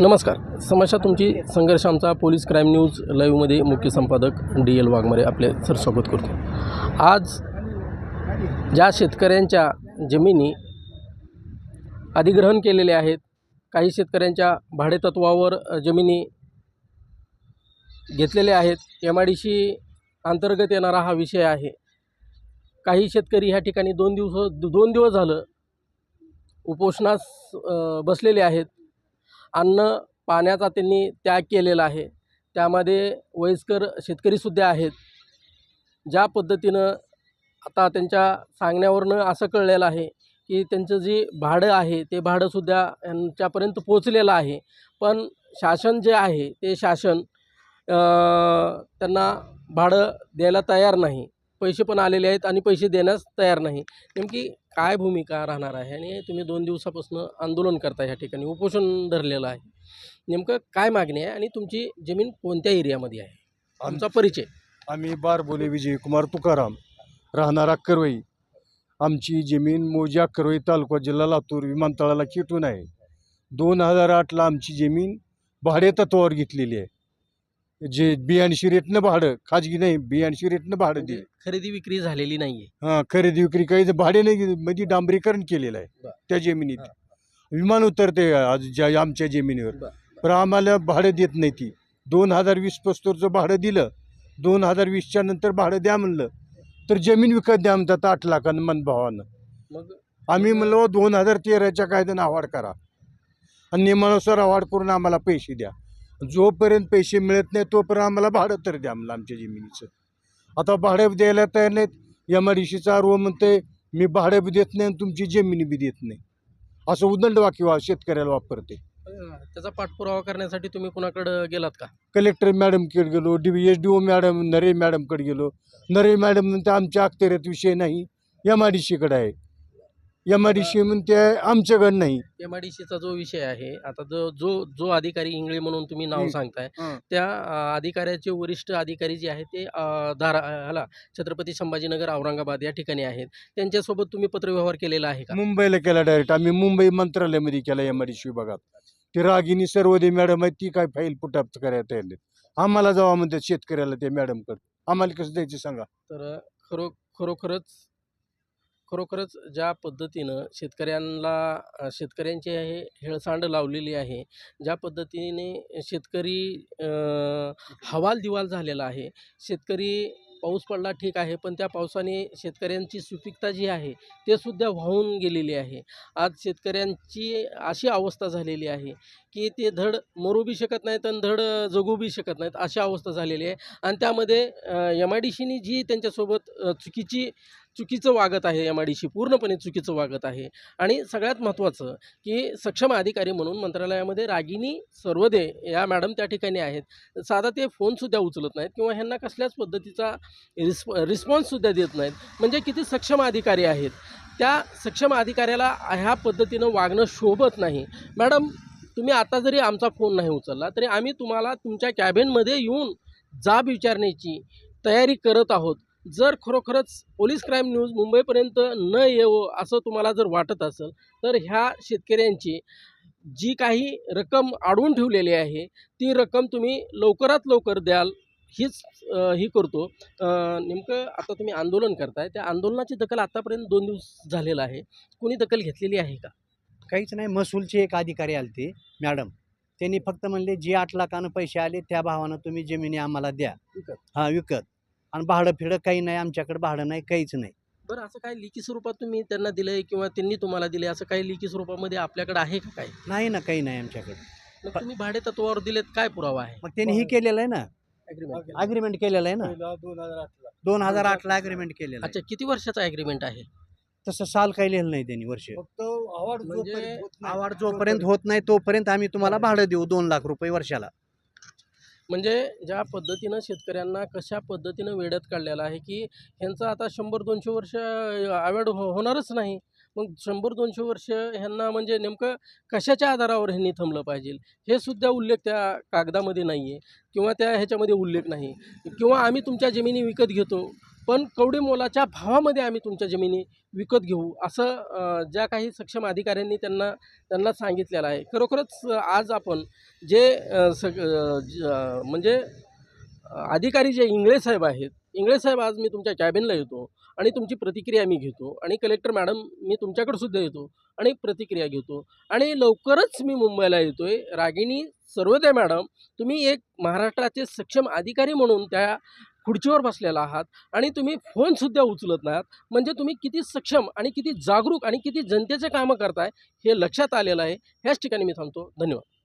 नमस्कार. समस्या तुमची संघर्ष आमचा पोलीस क्राईम न्यूज लाईव्हमध्ये मुख्य संपादक डी एल वाघमारे आपले सर स्वागत करतो. आज ज्या शेतकऱ्यांच्या जमिनी अधिग्रहण केलेले आहेत काही शेतकऱ्यांच्या भाडेतत्वावर जमिनी घेतलेल्या आहेत एम आय डी सी अंतर्गत येणारा हा विषय आहे. काही शेतकरी ह्या ठिकाणी दोन दिवस दोन दिवस झालं उपोषणास बसलेले आहेत. अन्न पाण्याचा त्यांनी त्याग केलेला आहे. त्यामध्ये वयस्कर शेतकरीसुद्धा आहेत. ज्या पद्धतीनं आता त्यांच्या सांगण्यावरनं असं कळलेलं आहे की त्यांचं जे भाडं आहे ते भाडंसुद्धा यांच्यापर्यंत पोचलेलं आहे. पण शासन जे आहे ते शासन त्यांना भाडं द्यायला तयार नाही. पैसे पण आलेले आहेत आणि पैसे देण्यास तयार नाही. नेमकी काय भूमिका राहणार आहे आणि तुम्ही दोन दिवसापासून आंदोलन करता ह्या ठिकाणी उपोषण धरलेलं आहे. नेमकं काय मागणी आहे आणि तुमची जमीन कोणत्या एरियामध्ये आहे? आमचा परिचय. आम्ही बारबोले विजयकुमार तुकाराम राहणारा करवई आमची जमीन मोजा करवई तालुका जिल्हा लातूर विमानतळाला किटून आहे. दोन हजार आठला आमची जमीन भाडे तत्वावर घेतलेली आहे. जे बियाणशी रेटनं भाडं खाजगी नाही बियाणशी रेटनं भाडं म्हणजे दिलं. खरेदी विक्री झालेली नाहीये. हां खरेदी विक्री काही भाडे नाही म्हणजे डांबरीकरण केलेलं आहे. त्या जमिनीत. विमान उतरते आज ज्या आमच्या जमिनीवर. पण आम्हाला भाडं देत नाही ती. दोन हजार वीस पस्तोरचं भाडं दिलं दोन हजार वीसच्या नंतर भाडं द्या म्हणलं तर जमीन विकत द्या म्हणतात आठ लाखानं मनभावानं. मग आम्ही म्हणलो दोन हजार तेराच्या कायद्यानं आवाड करा. आणि नियमानुसार आवाड करून आम्हाला पैसे द्या. जोपर्यंत पैसे मिळत नाही तोपर्यंत आम्हाला भाडं तर द्या म्हणलं आमच्या जमिनीचं. आता भाडं द्यायला तयार नाहीत. एम आय डी सीचा आरोप म्हणते मी भाडं बी देत नाही आणि तुमची जमिनी बी देत नाही. असं उदंड वाक्य वा शेतकऱ्याला वापरते त्याचा पाठपुरावा करण्यासाठी तुम्ही कुणाकडे गेलात का? कलेक्टर मॅडमकडे गेलो D S D O madam Nare मॅडमकडे गेलो. नरे मॅडम म्हणते आमच्या अखत्यारीत विषय नाही. एम आय डी सीकडे आहे. एम आय डी सी म्हणते आमच्याकडे नाही. एम आय डी सीचा जो विषय आहे आता जो जो जो अधिकारी इंगळे म्हणून तुम्ही नाव. सांगताय हं. त्या अं, अधिकाऱ्याचे वरिष्ठ अधिकारी जे आहेत ते अं, धारा ह्याला छत्रपती संभाजीनगर औरंगाबाद या ठिकाणी आहेत. त्यांच्यासोबत तुम्ही पत्रव्यवहार केलेला आहे का? मुंबईला केला डायरेक्ट आम्ही मुंबई मंत्रालयामध्ये केला एम आय डी सी विभागात. ती रागिनी सर्वदे मॅडम आहे ती काय फाईल पुटाप करायला तयार नाहीत. आम्हाला जावा म्हणतात शेतकऱ्याला ते मॅडमकडे आम्हाला कसं द्यायचं सांगा? तर खरो खरोखरच खरोखरच ज्या पद्धतीनं शेतकऱ्यांना शेतकऱ्यांची हे हेळसांड लावलेली आहे ज्या पद्धतीने शेतकरी हवाल दिवाल झालेला आहे. शेतकरी पाऊस पडला ठीक आहे पण त्या पावसाने शेतकऱ्यांची सुपीकता जी आहे ते सुद्धा वाहून गेलेली आहे. आज शेतकऱ्यांची अशी अवस्था झालेली आहे की ते धड मरू बी शकत नाहीत आणि धड जगू बी शकत नाहीत अशी अवस्था झालेली आहे. आणि त्यामध्ये एम आय डी सीनी जी त्यांच्यासोबत चुकीची चुकीचं वागत आहे एम आय डी सी पूर्णपणे चुकीचं वागत आहे. आणि सगळ्यात महत्त्वाचं की सक्षम अधिकारी म्हणून मंत्रालयामध्ये रागिनी सर्वदे या मॅडम त्या ठिकाणी आहेत. साधा ते फोनसुद्धा उचलत नाहीत किंवा ह्यांना कसल्याच पद्धतीचा रिस्प रिस्पॉन्ससुद्धा देत नाहीत. म्हणजे किती सक्षम अधिकारी आहेत. त्या सक्षम अधिकाऱ्याला ह्या पद्धतीनं वागणं शोभत नाही. मॅडम तुम्ही आता जरी आमचा फोन नाही उचलला तरी आम्ही तुम्हाला तुमच्या कॅबिनमध्ये येऊन जाब विचारण्याची तयारी करत आहोत. जर खरोखरच पोलीस क्राईम न्यूज मुंबईपर्यंत न येवं असं तुम्हाला जर वाटत असेल तर ह्या शेतकऱ्यांची जी काही रक्कम अडवून ठेवलेली आहे ती रक्कम तुम्ही लवकरात लवकर द्याल हीच ही करतो. नेमकं आता तुम्ही आंदोलन करताय त्या आंदोलनाची दखल आतापर्यंत दोन दिवस झालेला आहे. कुणी दखल घेतलेली आहे का? काहीच नाही महसूलचे एक अधिकारी आले ते मॅडम. त्यांनी फक्त म्हणले जे आठ लाखानं पैसे आले त्या भावानं तुम्ही जमिनी आम्हाला द्या. विकत. हां विकत. आणि भाडं फिडं काही नाही आमच्याकडे भाडं नाही काहीच नाही. बरं असं काही लिखी स्वरूपात तुम्ही त्यांना दिलंय किंवा त्यांनी तुम्हाला दिले असं काही लिखी स्वरूपामध्ये आपल्याकडे आहे का काय नाही ना काही नाही आमच्याकडे. मग तुम्ही भाडे तत्वावर दिलेत काय पुरावा आहे? मग त्यांनी ही केलेलं आहे ना. Agreement. अग्रीमेंट केलेलं आहे ना. दोन हजार आठला दोन हजार आठला अग्रीमेंट केलेलं आहे. अच्छा किती वर्षाचा ॲग्रीमेंट आहे? तसं साल काही लिहिलं नाही त्यांनी वर्ष. फक्त आवाड म्हणजे जोपर्यंत होत नाही, आवाड जोपर्यंत होत नाही तोपर्यंत आम्ही तुम्हाला भाडं देऊ दोन लाख रुपये वर्षाला. म्हणजे ज्या पद्धतीनं शेतकऱ्यांना कशा पद्धतीनं वेड्यात काढलेलं आहे की ह्यांचं आता शंभर दोनशे वर्ष आवड हो होणारच नाही. मग शंभर दोनशे वर्ष ह्यांना म्हणजे नेमकं कशाच्या आधारावर ह्यांनी थांबलं पाहिजे? हे सुद्धा उल्लेख त्या कागदामध्ये नाही आहे किंवा त्या ह्याच्यामध्ये उल्लेख नाही. किंवा आम्ही तुमच्या जमिनी विकत घेतो पण कवडी मोलाच्या भावामध्ये आम्ही तुमच्या जमिनी विकत घेऊ असं ज्या काही सक्षम अधिकाऱ्यांनी त्यांना त्यांना सांगितलेलं आहे. खरोखरच आज आपण जे सग ज- म्हणजे अधिकारी जे इंगळे साहेब आहेत इंगळे साहेब आज मी तुमच्या कॅबिनला येतो आणि तुमची प्रतिक्रिया मी घेतो आणि कलेक्टर मॅडम मी तुमच्याकडे सुद्धा येतो आणि प्रतिक्रिया घेतो आणि लवकरच मी मुंबईला येतो आहे रागिणी सर्वोदय मॅडम तुम्ही एक महाराष्ट्राचे सक्षम अधिकारी म्हणून त्या खुर्चीवर बसलेला आहात आणि तुम्ही फोनसुद्धा उचलत नाहीत. म्हणजे तुम्ही किती सक्षम आणि किती जागरूक आणि किती जनतेचे कामं करताय हे लक्षात आलेलं आहे. ह्याच ठिकाणी मी थांबतो. धन्यवाद.